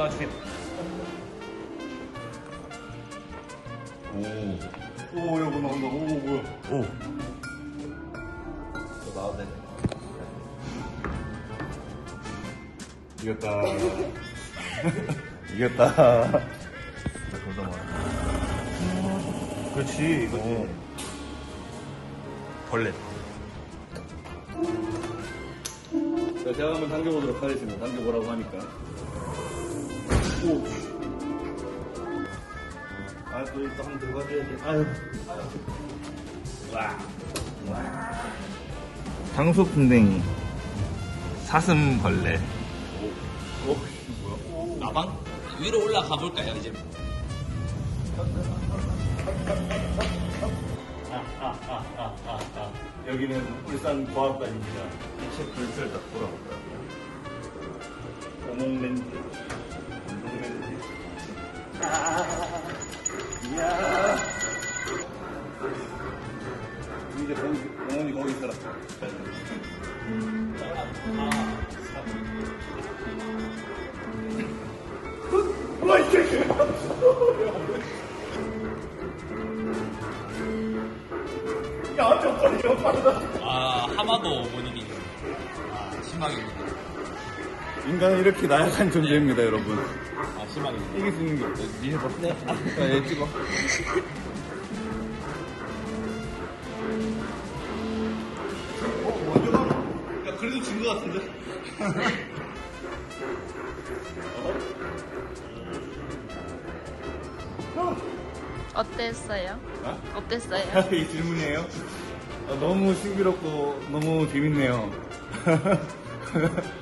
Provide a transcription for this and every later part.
올라와 주세요. 오. 오, 여보 나온다. 오, 뭐야. 오. 또 나왔네. 이겼다. 이겼다. 돌다 말. 그렇지, 이거지. 벌레. 자, 제가 한번 당겨보도록 하겠습니다. 당겨보라고 하니까. 오. 아, 또 일단 한번 들어가줘야 돼. 아유. 와. 장소풍뎅이. 사슴벌레. 오, 뭐야. 나방? 위로 올라가 볼까요 이제? 여기는 울산 과학관입니다. 이체 불철 딱 돌아볼까요? 오목렌즈, 운동렌즈. 아, 이야. 이제 영원히 거기 있어라. 와, 이 새끼야. 야, 저 빨리 좀 빠르다. 아 하마도 못 이기는 아 심하겠네 인간은 이렇게 나약한 존재입니다, 여러분. 아 심하겠네 이길 수 있는 게 없어. 니 해봐. 네. 자, 얘 찍어. 어, 먼저 가. 야, 그래도 진 것 같은데? 어땠어요? 어? 어땠어요? 이 질문이에요? 어, 너무 신비롭고 너무 재밌네요.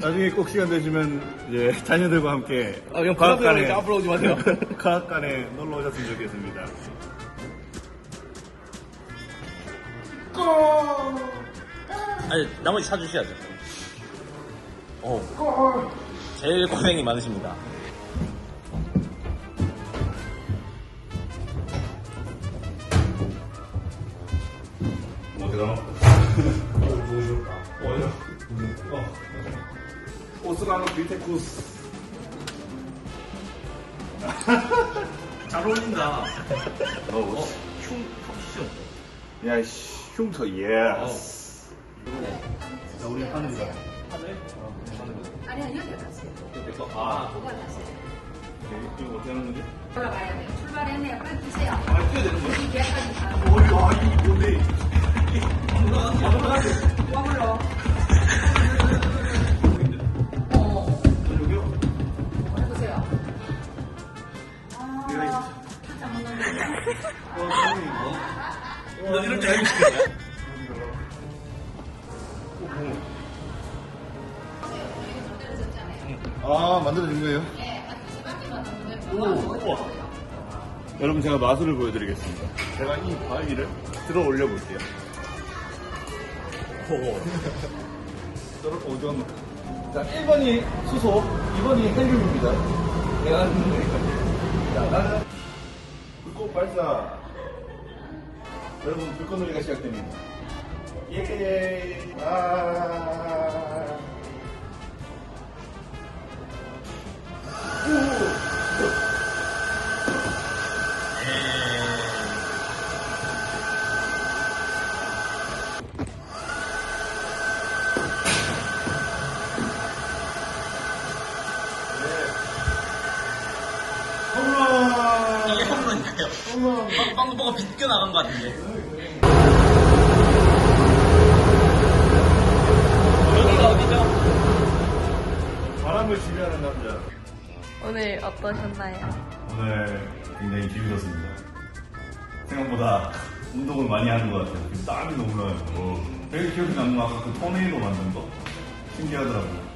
나중에 꼭 시간 되시면 이제 자녀들과 함께 아, 그냥 과학관에 앞으로 오지 마세요. 과학관에 놀러 오셨으면 좋겠습니다. 아니 나머지 사주셔야죠 오 제일 고생이 많으십니다 어디가? 싶다. 어디가? 어. 오스가노 비테쿠스. 잘 어울린다 어, 흉 턱시죠 야, 씨, 흉터, 예스. 자, 우리 하늘이다. 아니, 아니, 여기 가세요. 아, 도가 가세요. 이거 어떻게 하는 거지? 올라가야 돼요. 출발했네요. 아, 만들어진 거예요? 오. 여러분, 제가 마술을 보여드리겠습니다. 제가 이 바위를 들어 올려 볼게요. 오. 저렇게 어디 갔노? 자, 1번이 수소, 2번이 헬륨입니다. 내가 하는 거니까. 자, 불꽃 발사. 여러분, 불꽃 놀이가 시작됩니다. 예, 아. 방- 방금 뭐가 비껴 나간 것 같은데 여기가 어디죠? 바람을 지배하는 남자. 오늘 어떠셨나요? 오늘 굉장히 기분좋습니다. 생각보다 운동을 많이 하는 것 같아요. 땀이 너무 나요. 되게 기억이 남는 거 아까 그 토네이도 만든 거 신기하더라고요.